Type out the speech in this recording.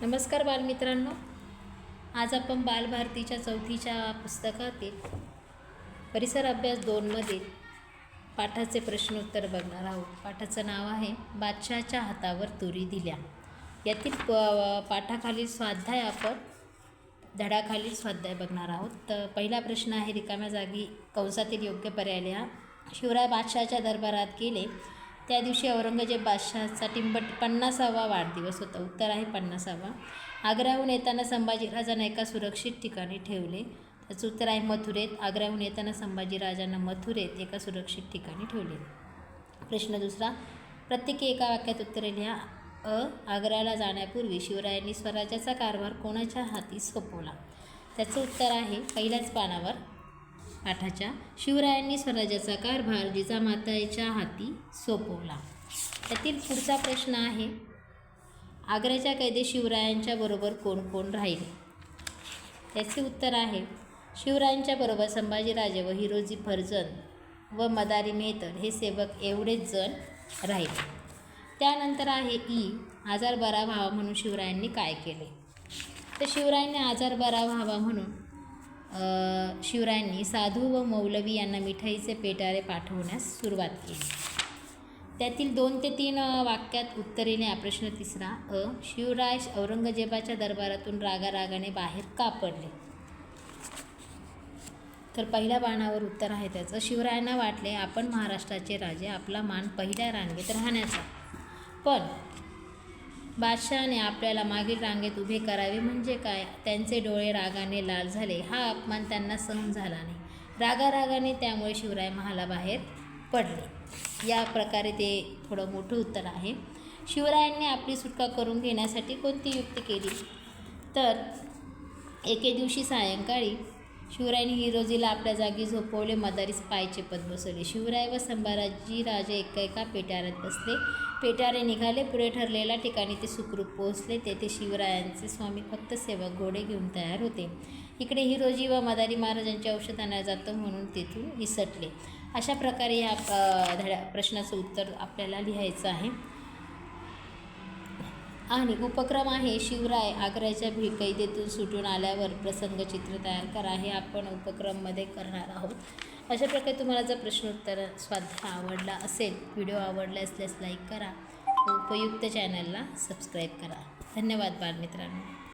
नमस्कार बालमित्रांनो. आज आपण बालभारतीच्या चौथीच्या पुस्तकातील परिसर अभ्यास दोनमध्ये पाठाचे प्रश्नोत्तर बघणार आहोत. पाठाचं नाव आहे बादशहाच्या हातावर तुरी दिल्या. यातील प पाठाखालील स्वाध्याय आपण धडाखालील स्वाध्याय बघणार आहोत. तर पहिला प्रश्न आहे रिकाम्या जागी कंसातील योग्य पर्याय लिहा. शिवराय बादशहाच्या दरबारात गेले. त्या दिवशी औरंगजेब बादशहाचा टिंबट पन्नासावा वाढदिवस होता. उत्तर आहे पन्नासावा. आग्र्याहून येताना संभाजीराजांना एका सुरक्षित ठिकाणी ठेवले. त्याचं उत्तर आहे मथुरेत. आग्र्याहून येताना संभाजीराजांना मथुरेत एका सुरक्षित ठिकाणी ठेवले. प्रश्न दुसरा प्रत्येकी एका वाक्यात उत्तरे लिहा. अ आग्र्याला जाण्यापूर्वी शिवरायांनी स्वराज्याचा कारभार कोणाच्या हाती सोपवला? त्याचं उत्तर आहे पहिल्याच पानावर. पाठाच्या शिवरायांनी स्वराज्याचा कारभार जिजामाताच्या हाती सोपवला. त्यातील पुढचा प्रश्न आहे आग्र्याच्या कैदे शिवरायांच्या बरोबर कोण कोण राहिले? त्याचे उत्तर आहे शिवरायांच्या बरोबर संभाजीराजे व हिरोजी फर्जन व मदारी मेहतर हे सेवक एवढेच जण राहिले. त्यानंतर आहे ई आजार बरा व्हावा म्हणून शिवरायांनी काय केले? तर शिवरायांनी आजार बरा व्हावा म्हणून शिवरायांनी साधू व मौलवी यांना मिठाईचे पेटारे पाठवण्यास सुरुवात केली. त्यातील दोन ते तीन वाक्यात उत्तरेने लिहा प्रश्न तिसरा अ शिवराय औरंगजेबाच्या दरबारातून रागारागाने बाहेर का पडले? तर पहिल्या बाणावर उत्तर आहे त्याचं शिवरायांना वाटले आपण महाराष्ट्राचे राजे आपला मान पहिल्या रांगेत राहण्याचा. पण बादशहाने आपल्याला मागील रांगेत उभे करावे म्हणजे काय? त्यांचे डोळे रागाने लाल झाले. हा अपमान त्यांना सहन झाला नाही. रागारागाने त्यामुळे शिवराय महालाबाहेर पडले. या प्रकारे ते थोडं मोठं उत्तर आहे. शिवरायांनी आपली सुटका करून घेण्यासाठी कोणती युक्ती केली? तर एके दिवशी सायंकाळी शिवरायांनी हिरोजीला आपल्या जागी झोपवले. मदारीस पायचे पद बसवले. शिवराय व संभाजी राजे एका एका पेटाऱ्यात बसले. पेटारे निघाले. पुढे ठरलेल्या ठिकाणी ते सुखरूप पोहोचले. तेथे शिवरायांचे स्वामी फक्त सेवक घोडे घेऊन तयार होते. इकडे हिरोजी व मदारी महाराजांचे औषधांना जातं म्हणून तेथून निसटले अशा प्रकारे ह्या धड्या प्रश्नाचं उत्तर आपल्याला लिहायचं आहे. आणि उपक्रम आहे शिवराय आग्र्याच्या भी कैदेतून सुटून आल्यावर प्रसंगचित्र तयार करा. हे आपण उपक्रममध्ये करणार आहोत. अशा प्रकारे तुम्हाला जर प्रश्नोत्तर स्वाध्याय आवडला असेल व्हिडिओ आवडला असल्यास लाईक करा. व उपयुक्त चॅनलला सबस्क्राईब करा. धन्यवाद बालमित्रांनो